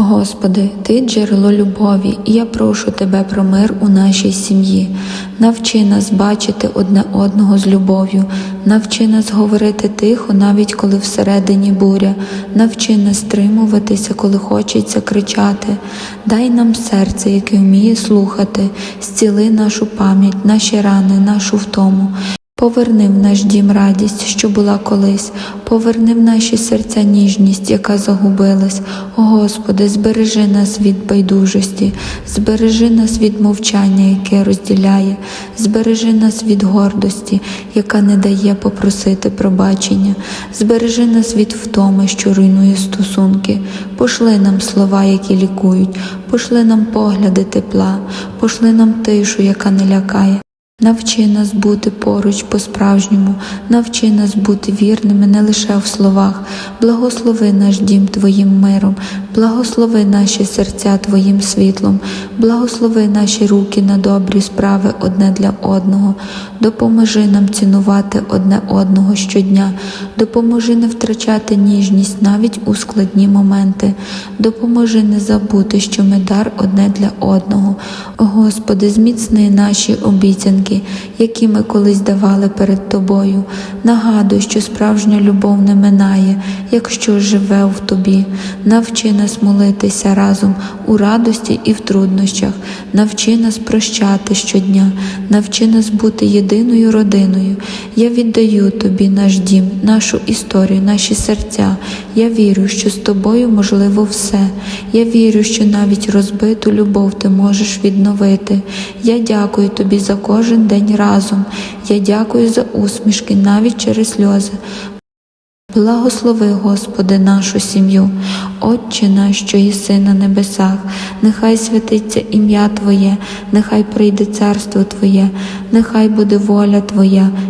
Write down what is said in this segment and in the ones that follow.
Господи, Ти джерело любові, і я прошу Тебе про мир у нашій сім'ї. Навчи нас бачити одне одного з любов'ю, навчи нас говорити тихо, навіть коли всередині буря, навчи нас стримуватися, коли хочеться кричати. Дай нам серце, яке вміє слухати, зціли нашу пам'ять, наші рани, нашу втому. Поверни в наш дім радість, що була колись, поверни в наші серця ніжність, яка загубилась. О Господи, збережи нас від байдужості, збережи нас від мовчання, яке розділяє, збережи нас від гордості, яка не дає попросити пробачення, збережи нас від втоми, що руйнує стосунки, пошли нам слова, які лікують, пошли нам погляди тепла, пошли нам тишу, яка не лякає. Навчи нас бути поруч по-справжньому, навчи нас бути вірними не лише в словах, благослови наш дім Твоїм миром, благослови наші серця Твоїм світлом, благослови наші руки на добрі справи одне для одного, допоможи нам цінувати одне одного щодня, допоможи не втрачати ніжність навіть у складні моменти, допоможи не забути, що ми дар одне для одного. Господи, зміцни наші обіцянки, які ми колись давали перед Тобою. Нагадуй, що справжня любов не минає, якщо живе в Тобі. Навчи нас молитися разом у радості і в труднощах, навчи нас прощати щодня, навчи нас бути єдиною родиною. Я віддаю Тобі наш дім, нашу історію, наші серця. Я вірю, що з тобою можливо все. Я вірю, що навіть розбиту любов ти можеш відновити. Я дякую тобі за кожен день разом. Я дякую за усмішки навіть через сльози. Благослови, Господи, нашу сім'ю, Отче наш, що єси на небесах, нехай святиться ім'я Твоє, нехай прийде царство Твоє, нехай буде воля Твоя,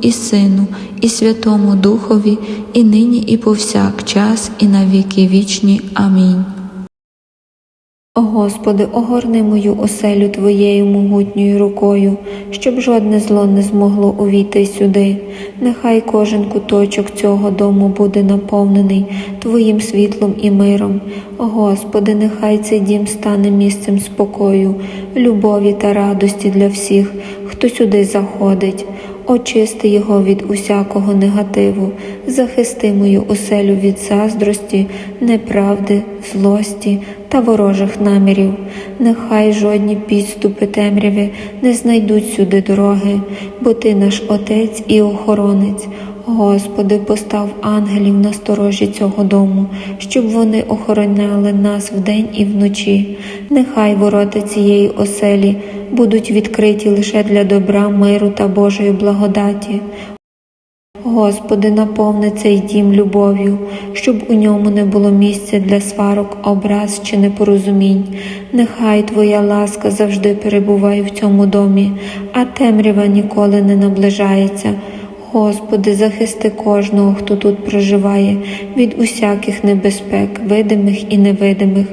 і Сину, і Святому Духові, і нині, і повсякчас, і на віки вічні. Амінь. О Господи, огорни мою оселю Твоєю могутньою рукою, щоб жодне зло не змогло увійти сюди. Нехай кожен куточок цього дому буде наповнений Твоїм світлом і миром. О Господи, нехай цей дім стане місцем спокою, любові та радості для всіх, хто сюди заходить. Очисти його від усякого негативу, захисти мою оселю від заздрості, неправди, злості та ворожих намірів. Нехай жодні підступи темряви не знайдуть сюди дороги, бо ти наш Отець і охоронець. Господи, постав ангелів на сторожі цього дому, щоб вони охороняли нас вдень і вночі. Нехай ворота цієї оселі будуть відкриті лише для добра, миру та Божої благодаті. Господи, наповни цей дім любов'ю, щоб у ньому не було місця для сварок, образ чи непорозумінь. Нехай Твоя ласка завжди перебуває в цьому домі, а темрява ніколи не наближається. Господи, захисти кожного, хто тут проживає, від усяких небезпек, видимих і невидимих.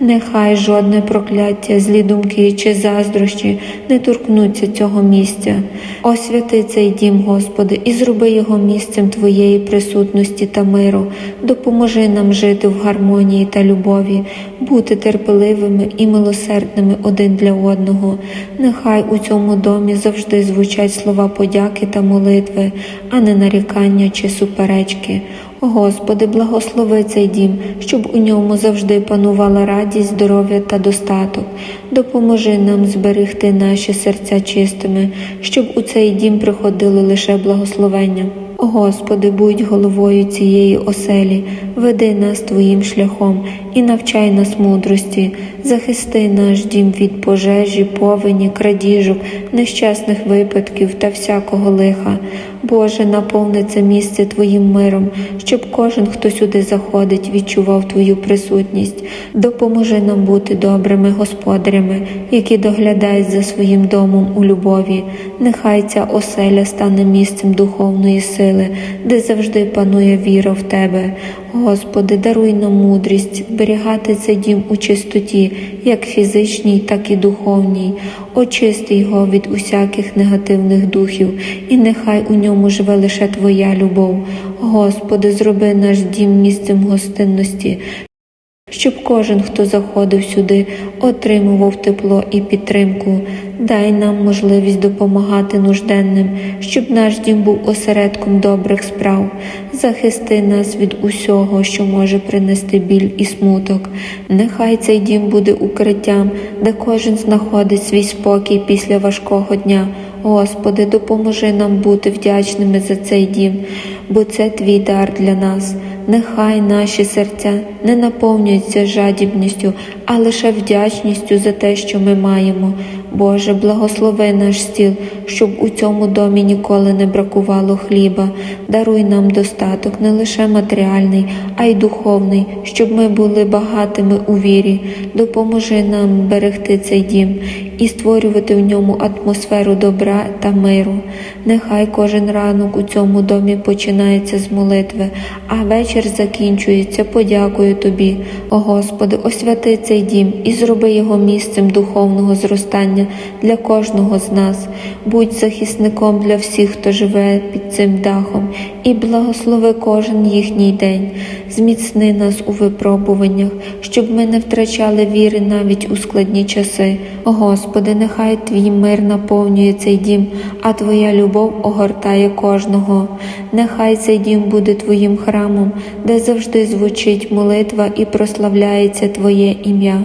Нехай жодне прокляття, злі думки чи заздрощі не торкнуться цього місця. Освяти цей дім, Господи, і зроби його місцем Твоєї присутності та миру. Допоможи нам жити в гармонії та любові, бути терпеливими і милосердними один для одного. Нехай у цьому домі завжди звучать слова подяки та молитви, а не нарікання чи суперечки. Господи, благослови цей дім, щоб у ньому завжди панувала радість, здоров'я та достаток. Допоможи нам зберегти наші серця чистими, щоб у цей дім приходили лише благословення. Господи, будь головою цієї оселі, веди нас Твоїм шляхом і навчай нас мудрості, захисти наш дім від пожежі, повені, крадіжок, нещасних випадків та всякого лиха. Боже, наповни це місце Твоїм миром, щоб кожен, хто сюди заходить, відчував Твою присутність. Допоможи нам бути добрими господарями, які доглядають за своїм домом у любові. Нехай ця оселя стане місцем духовної сили, де завжди панує віра в Тебе. Господи, даруй нам мудрість зберігати цей дім у чистоті, як фізичній, так і духовній. Очисти його від усяких негативних духів, і нехай у ньому живе лише Твоя любов. Господи, зроби наш дім місцем гостинності, щоб кожен, хто заходив сюди, отримував тепло і підтримку. Дай нам можливість допомагати нужденним, щоб наш дім був осередком добрих справ. Захисти нас від усього, що може принести біль і смуток. Нехай цей дім буде укриттям, де кожен знаходить свій спокій після важкого дня. Господи, допоможи нам бути вдячними за цей дім, бо це твій дар для нас. Нехай наші серця не наповнюються жадібністю, а лише вдячністю за те, що ми маємо. Боже, благослови наш стіл, щоб у цьому домі ніколи не бракувало хліба. Даруй нам достаток не лише матеріальний, а й духовний, щоб ми були багатими у вірі. Допоможи нам берегти цей дім і створювати в ньому атмосферу добра та миру. Нехай кожен ранок у цьому домі починається з молитви, а вечір закінчується подякою Тобі. О Господи, освяти цей дім і зроби його місцем духовного зростання для кожного з нас. Будь захисником для всіх, хто живе під цим дахом, і благослови кожен їхній день. Зміцни нас у випробуваннях, щоб ми не втрачали віри навіть у складні часи. О Господи, нехай Твій мир наповнює цей дім, а Твоя любов огортає кожного. Нехай цей дім буде Твоїм храмом, де завжди звучить молитва і прославляється Твоє ім'я.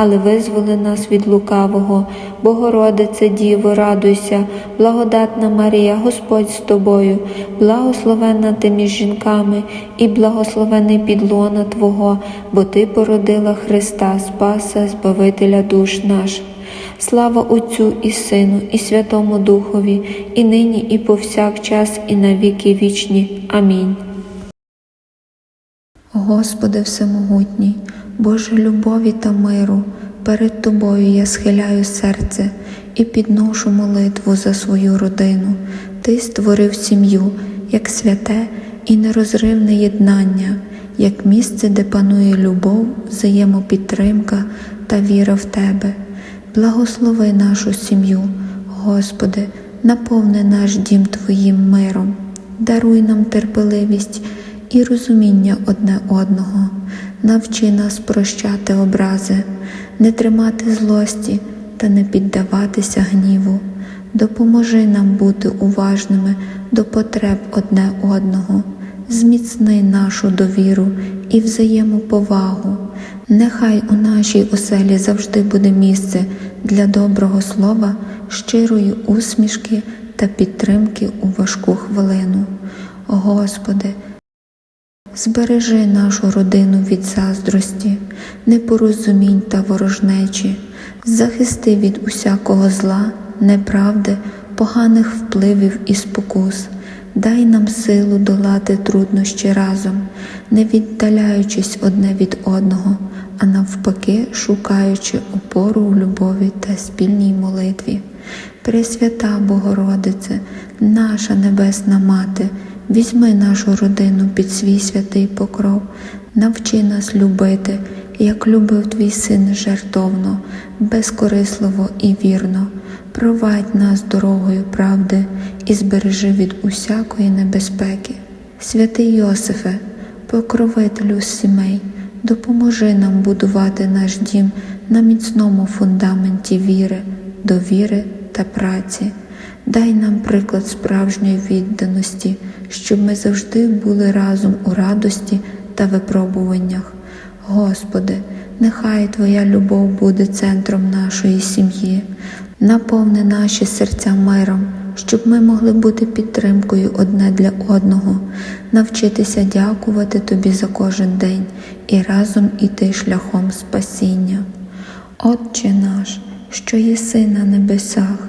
але визволи нас від лукавого. Богородице Діво, радуйся, благодатна Марія, Господь з тобою, благословенна ти між жінками, і благословений підлона Твого, бо Ти породила Христа, Спаса, Збавителя душ наших. Слава Отцю і Сину, і Святому Духові, і нині, і повсякчас, і на віки вічні. Амінь. Господи Всемогутній, Боже любові та миру, перед Тобою я схиляю серце і підношу молитву за свою родину. Ти створив сім'ю як святе і нерозривне єднання, як місце, де панує любов, взаємопідтримка та віра в Тебе. Благослови нашу сім'ю, Господи, наповни наш дім Твоїм миром, даруй нам терпеливість і розуміння одне одного, навчи нас прощати образи, не тримати злості та не піддаватися гніву. Допоможи нам бути уважними до потреб одне одного, зміцни нашу довіру і взаємоповагу. Нехай у нашій оселі завжди буде місце для доброго слова, щирої усмішки та підтримки у важку хвилину. Господи, Збережи нашу родину від заздрості, непорозумінь та ворожнечі, захисти від усякого зла, неправди, поганих впливів і спокус. Дай нам силу долати труднощі разом, не віддаляючись одне від одного, а навпаки, шукаючи опору в любові та спільній молитві. Пресвята Богородице, наша Небесна Мати, візьми нашу родину під свій святий покров, навчи нас любити, як любив твій син жертовно, безкорисливо і вірно. Провадь нас дорогою правди і збережи від усякої небезпеки. Святий Йосифе, покровителю сімей, допоможи нам будувати наш дім на міцному фундаменті віри, довіри та праці. Дай нам приклад справжньої відданості, щоб ми завжди були разом у радості та випробуваннях. Господи, нехай Твоя любов буде центром нашої сім'ї, наповни наші серця миром, щоб ми могли бути підтримкою одне для одного, навчитися дякувати Тобі за кожен день і разом іти шляхом спасіння. Отче наш, що єси на небесах,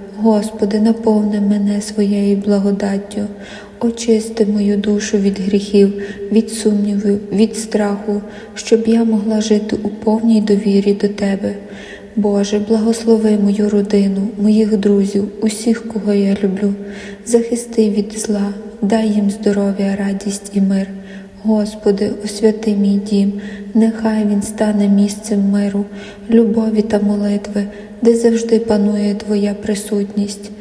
Господи, наповни мене своєю благодаттю, очисти мою душу від гріхів, від сумнівів, від страху, щоб я могла жити у повній довірі до Тебе. Боже, благослови мою родину, моїх друзів, усіх, кого я люблю, захисти від зла, дай їм здоров'я, радість і мир. Господи, освяти мій дім, нехай він стане місцем миру, любові та молитви, де завжди панує Твоя присутність.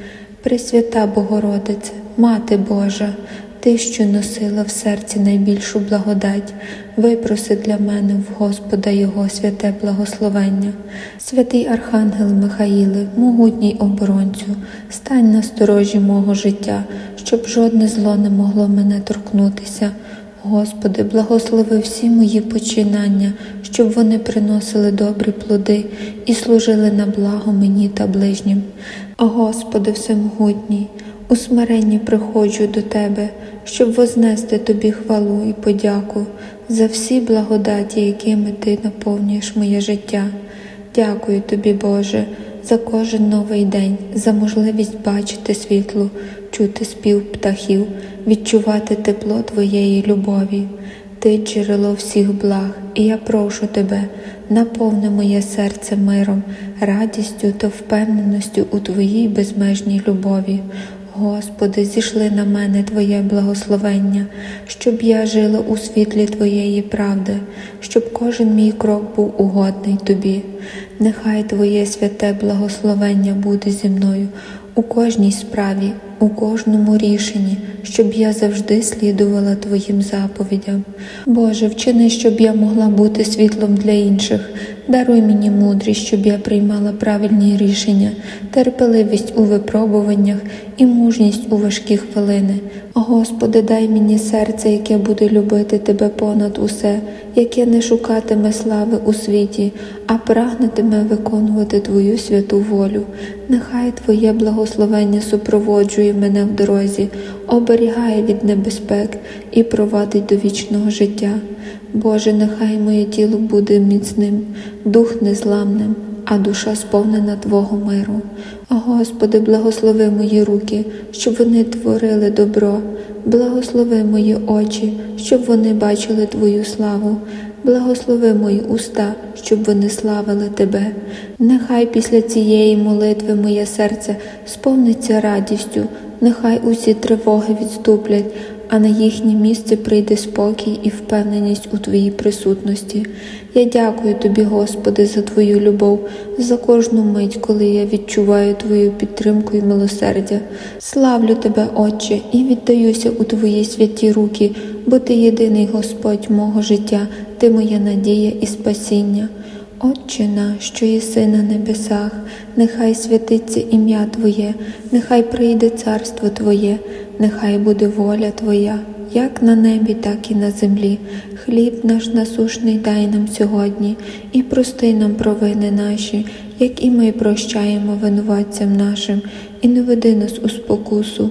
Пресвята Богородице, Мати Божа, Ти, що носила в серці найбільшу благодать, випроси для мене в Господа Його святе благословення. Святий Архангел Михаїле, могутній оборонцю, стань на сторожі мого життя, щоб жодне зло не могло мене торкнутися. Господи, благослови всі мої починання, щоб вони приносили добрі плоди і служили на благо мені та ближнім. Господи Всемогутній, у смиренні приходжу до Тебе, щоб вознести Тобі хвалу і подяку за всі благодаті, якими Ти наповнюєш моє життя. Дякую Тобі, Боже, за кожен новий день, за можливість бачити світло, чути спів птахів, відчувати тепло Твоєї любові. Ти джерело всіх благ, і я прошу Тебе, наповни моє серце миром, радістю та впевненістю у Твоїй безмежній любові. Господи, зійшли на мене Твоє благословення, щоб я жила у світлі Твоєї правди, щоб кожен мій крок був угодний Тобі. Нехай Твоє святе благословення буде зі мною у кожній справі, у кожному рішенні, щоб я завжди слідувала Твоїм заповідям. Боже, вчини, щоб я могла бути світлом для інших. Даруй мені мудрість, щоб я приймала правильні рішення, терпеливість у випробуваннях і мужність у важкі хвилини. Господи, дай мені серце, яке буде любити Тебе понад усе, яке не шукатиме слави у світі, а прагнетиме виконувати Твою святу волю. Нехай Твоє благословення супроводжує мене в дорозі, оберігає від небезпек і провадить до вічного життя. Боже, нехай моє тіло буде міцним, дух незламним, а душа сповнена Твого миру. Господи, благослови мої руки, щоб вони творили добро, благослови мої очі, щоб вони бачили Твою славу, благослови мої уста, щоб вони славили Тебе. Нехай після цієї молитви моє серце сповниться радістю, нехай усі тривоги відступлять, а на їхнє місце прийде спокій і впевненість у Твоїй присутності. Я дякую Тобі, Господи, за Твою любов, за кожну мить, коли я відчуваю Твою підтримку і милосердя. Славлю Тебе, Отче, і віддаюся у Твої святі руки, бо Ти єдиний Господь мого життя, Ти моя надія і спасіння. Отче наш, що єси на небесах, нехай святиться ім'я Твоє, нехай прийде царство Твоє, нехай буде воля Твоя, як на небі, так і на землі. Хліб наш насушний дай нам сьогодні, і прости нам провини наші, як і ми прощаємо винуватцям нашим, і не веди нас у спокусу,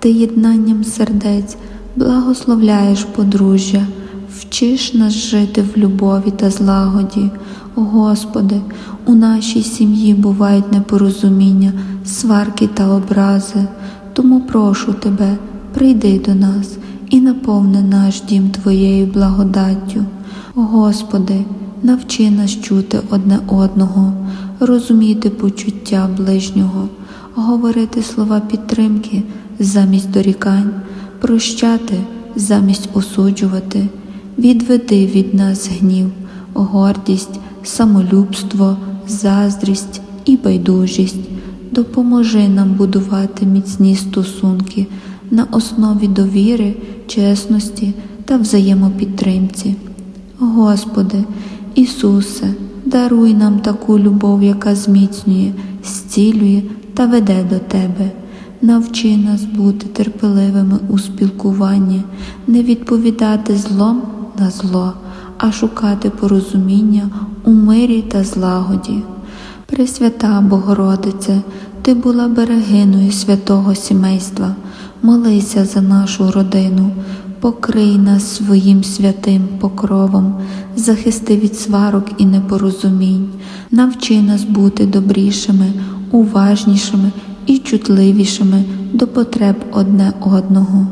Ти єднанням сердець благословляєш подружжя, вчиш нас жити в любові та злагоді. Господи, у нашій сім'ї бувають непорозуміння, сварки та образи. Тому прошу Тебе, прийди до нас і наповни наш дім Твоєю благодаттю. Господи, навчи нас чути одне одного, розуміти почуття ближнього, говорити слова підтримки замість дорікань, прощати замість осуджувати, відведи від нас гнів, гордість, самолюбство, заздрість і байдужість. Допоможи нам будувати міцні стосунки на основі довіри, чесності та взаємопідтримці. Господи, Ісусе, даруй нам таку любов, яка зміцнює, зцілює та веде до Тебе. Навчи нас бути терпеливими у спілкуванні, не відповідати злом на зло, а шукати порозуміння у мирі та злагоді. Пресвята Богородице, Ти була берегиною святого сімейства, молися за нашу родину, покрий нас своїм святим покровом, захисти від сварок і непорозумінь, навчи нас бути добрішими, уважнішими і чутливішими до потреб одне одного.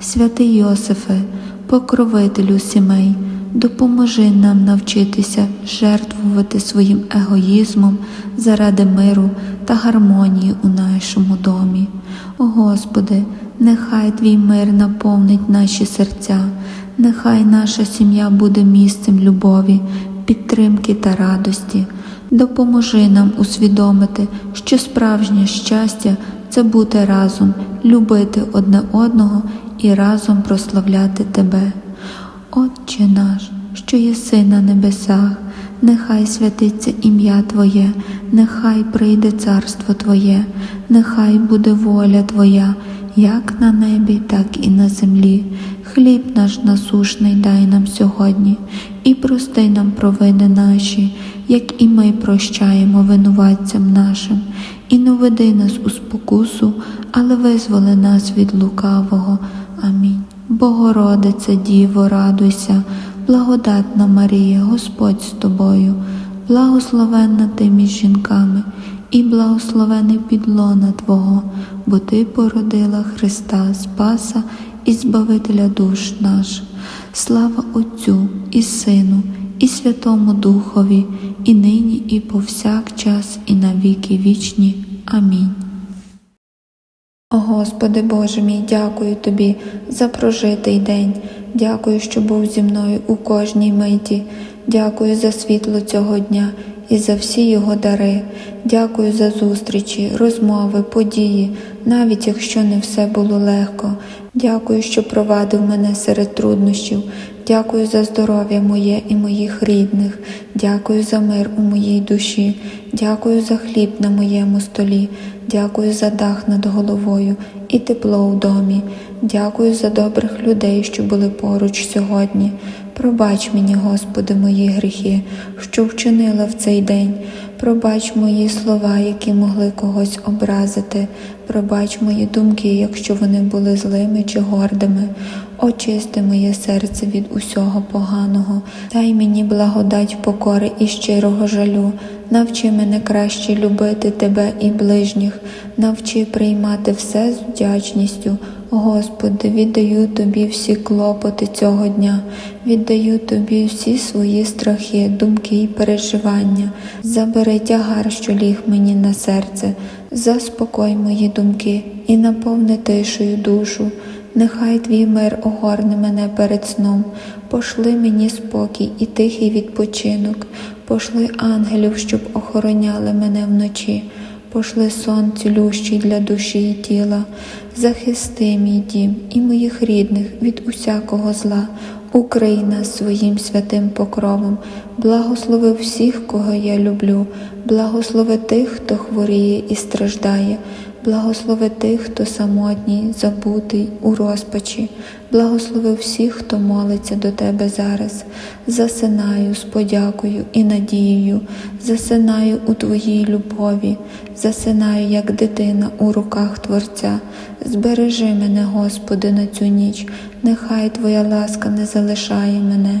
Святий Йосифе, покровителю сімей, допоможи нам навчитися жертвувати своїм егоїзмом заради миру та гармонії у нашому домі. О Господи, нехай Твій мир наповнить наші серця, нехай наша сім'я буде місцем любові, підтримки та радості. Допоможи нам усвідомити, що справжнє щастя це бути разом, любити одне одного і разом прославляти Тебе. Отче наш, що єси на небесах, нехай святиться ім'я Твоє, нехай прийде царство Твоє, нехай буде воля Твоя, як на небі, так і на землі. Хліб наш насушний дай нам сьогодні, і прости нам провини наші, як і ми прощаємо винуватцям нашим, і не веди нас у спокусу, але визволи нас від лукавого. Амінь. Богородице Діво, радуйся, благодатна Марія, Господь з тобою, благословенна ти між жінками, і благословений підлона Твого, бо Ти породила Христа Спаса і Збавителя душ наших. Слава Отцю і Сину, і Святому Духові, і нині, і повсякчас, і на віки вічні. Амінь. О Господи Боже мій, дякую Тобі за прожитий день. Дякую, що був зі мною у кожній миті. Дякую за світло цього дня і за всі його дари. Дякую за зустрічі, розмови, події, навіть якщо не все було легко. Дякую, що провадив мене серед труднощів. Дякую за здоров'я моє і моїх рідних. Дякую за мир у моїй душі. Дякую за хліб на моєму столі. Дякую за дах над головою і тепло у домі. Дякую за добрих людей, що були поруч сьогодні. Пробач мені, Господи, мої гріхи, що вчинила в цей день. Пробач мої слова, які могли когось образити. Пробач мої думки, якщо вони були злими чи гордими. Очисти моє серце від усього поганого, дай мені благодать покори і щирого жалю. Навчи мене краще любити тебе і ближніх, навчи приймати все з вдячністю. Господи, віддаю Тобі всі клопоти цього дня, віддаю Тобі всі свої страхи, думки і переживання. Забери тягар, що ліг мені на серце, заспокой мої думки і наповни тишою душу. Нехай твій мир огорне мене перед сном, пошли мені спокій і тихий відпочинок, пошли ангелів, щоб охороняли мене вночі. Пошли сон цілющий для душі і тіла, захисти мій дім і моїх рідних від усякого зла, укрий нас своїм святим покровом, благослови всіх, кого я люблю, благослови тих, хто хворіє і страждає. Благослови тих, хто самотній, забутий, у розпачі, благослови всіх, хто молиться до тебе зараз. Засинаю з подякою і надією, засинаю у Твоїй любові, засинаю, як дитина у руках Творця. Збережи мене, Господи, на цю ніч, нехай Твоя ласка не залишає мене.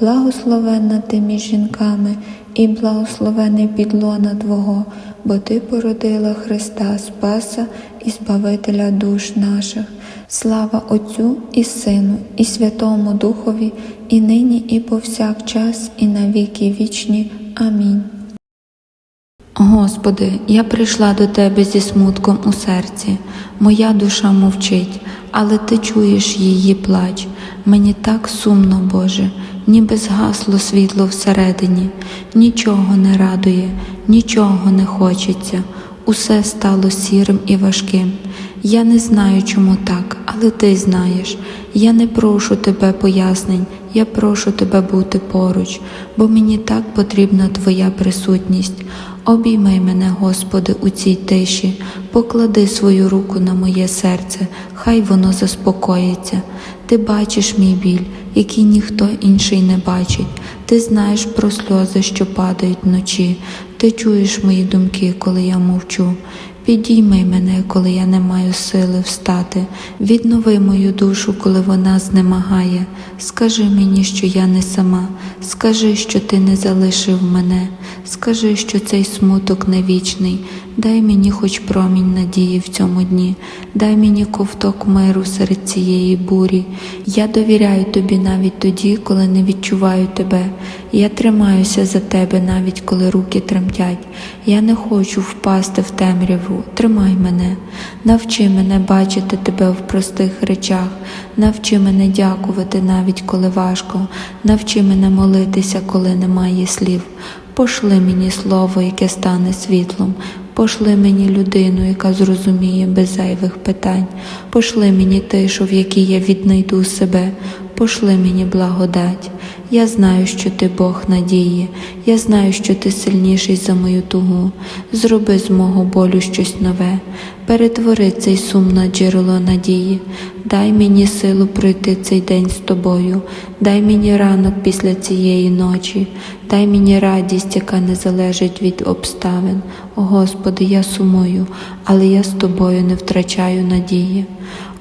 благословенна ти між жінками, і благословений підлона Твого, бо Ти породила Христа Спаса і Збавителя душ наших. Слава Отцю і Сину, і Святому Духові, і нині, і повсякчас, і на віки вічні. Амінь. Господи, я прийшла до Тебе зі смутком у серці. Моя душа мовчить, але Ти чуєш її плач. Мені так сумно, Боже, ніби згасло світло всередині, нічого не радує, нічого не хочеться, усе стало сірим і важким. Я не знаю, чому так, але ти знаєш. Я не прошу тебе пояснень, я прошу тебе бути поруч, бо мені так потрібна Твоя присутність. Обійми мене, Господи, у цій тиші, поклади свою руку на моє серце, хай воно заспокоїться. Ти бачиш мій біль, який ніхто інший не бачить. Ти знаєш про сльози, що падають вночі. Ти чуєш мої думки, коли я мовчу. Підійми мене, коли я не маю сили встати, віднови мою душу, коли вона знемагає. Скажи мені, що я не сама, скажи, що ти не залишив мене, скажи, що цей смуток не вічний. Дай мені хоч промінь надії в цьому дні, дай мені ковток миру серед цієї бурі. Я довіряю тобі навіть тоді, коли не відчуваю тебе. Я тримаюся за тебе, навіть коли руки тремтять. Я не хочу впасти в темряву. Тримай мене, навчи мене бачити тебе в простих речах, навчи мене дякувати навіть коли важко, навчи мене молитися, коли немає слів. Пошли мені слово, яке стане світлом. Пошли мені людину, яка зрозуміє без зайвих питань. Пошли мені тишу, в якій я віднайду себе. Пошли мені благодать. Я знаю, що ти Бог надії, я знаю, що ти сильніший за мою тугу. Зроби з мого болю щось нове, перетвори цей сум на джерело надії, дай мені силу пройти цей день з тобою, дай мені ранок після цієї ночі, дай мені радість, яка не залежить від обставин. О Господи, я сумую, але я з тобою не втрачаю надії.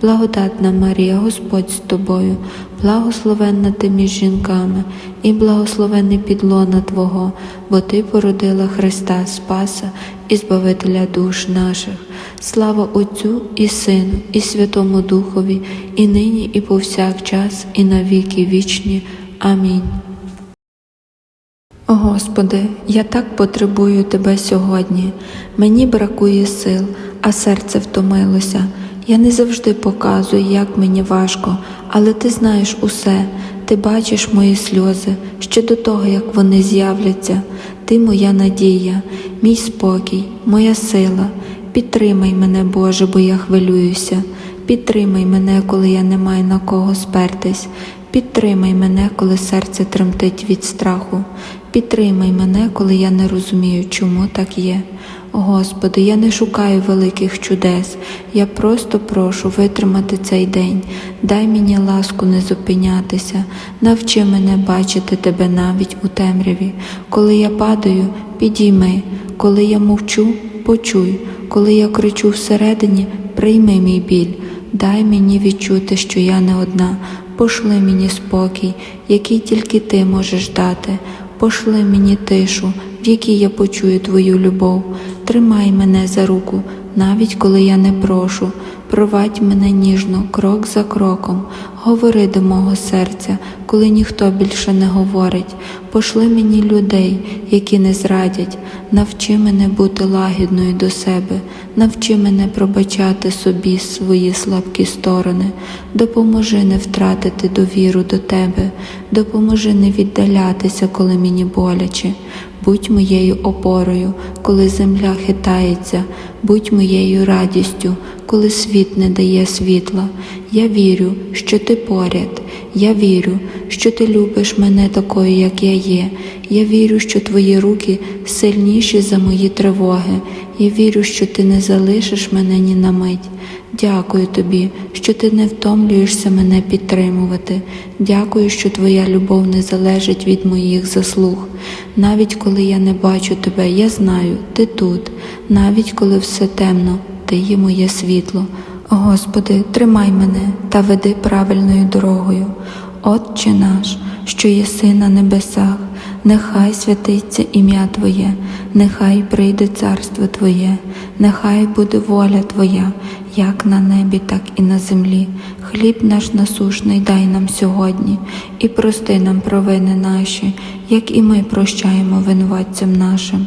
благодатна Марія, Господь з тобою, благословенна ти між жінками, і благословений підлона Твого, бо Ти породила Христа Спаса і Збавителя душ наших. Слава Отцю і Сину, і Святому Духові, і нині, і повсякчас, і на віки вічні. Амінь. Господи, я так потребую Тебе сьогодні. Мені бракує сил, а серце втомилося. Я не завжди показую, як мені важко, але ти знаєш усе, ти бачиш мої сльози ще до того, як вони з'являться. Ти моя надія, мій спокій, моя сила. Підтримай мене, Боже, бо я хвилююся. Підтримай мене, коли я не маю на кого спертись. Підтримай мене, коли серце тремтить від страху. Підтримай мене, коли я не розумію, чому так є. Господи, я не шукаю великих чудес, я просто прошу витримати цей день. Дай мені ласку не зупинятися, навчи мене бачити Тебе навіть у темряві. Коли я падаю, підійми, коли я мовчу, почуй, коли я кричу всередині, прийми мій біль. Дай мені відчути, що я не одна. Пошли мені спокій, який тільки ти можеш дати. Пошли мені тишу, в якій я почую твою любов. Тримай мене за руку, навіть коли я не прошу. Провадь мене ніжно, крок за кроком. Говори до мого серця, коли ніхто більше не говорить. Пошли мені людей, які не зрадять. Навчи мене бути лагідною до себе, навчи мене пробачати собі свої слабкі сторони, допоможи не втратити довіру до тебе, допоможи не віддалятися, коли мені боляче. Будь моєю опорою, коли земля хитається, будь моєю радістю, коли світ не дає світла. Я вірю, що ти поряд. Я вірю, що ти любиш мене такою, як я є. Я вірю, що твої руки сильніші за мої тривоги. Я вірю, що ти не залишиш мене ні на мить. Дякую тобі, що ти не втомлюєшся мене підтримувати. Дякую, що твоя любов не залежить від моїх заслуг. Навіть коли я не бачу тебе, я знаю, ти тут. Навіть коли все темно, ти є моє світло. Господи, тримай мене та веди правильною дорогою. Отче наш, що єси на небесах, нехай святиться ім'я Твоє, нехай прийде царство Твоє, нехай буде воля Твоя, як на небі, так і на землі. Хліб наш насушний дай нам сьогодні, і прости нам провини наші, як і ми прощаємо винуватцям нашим,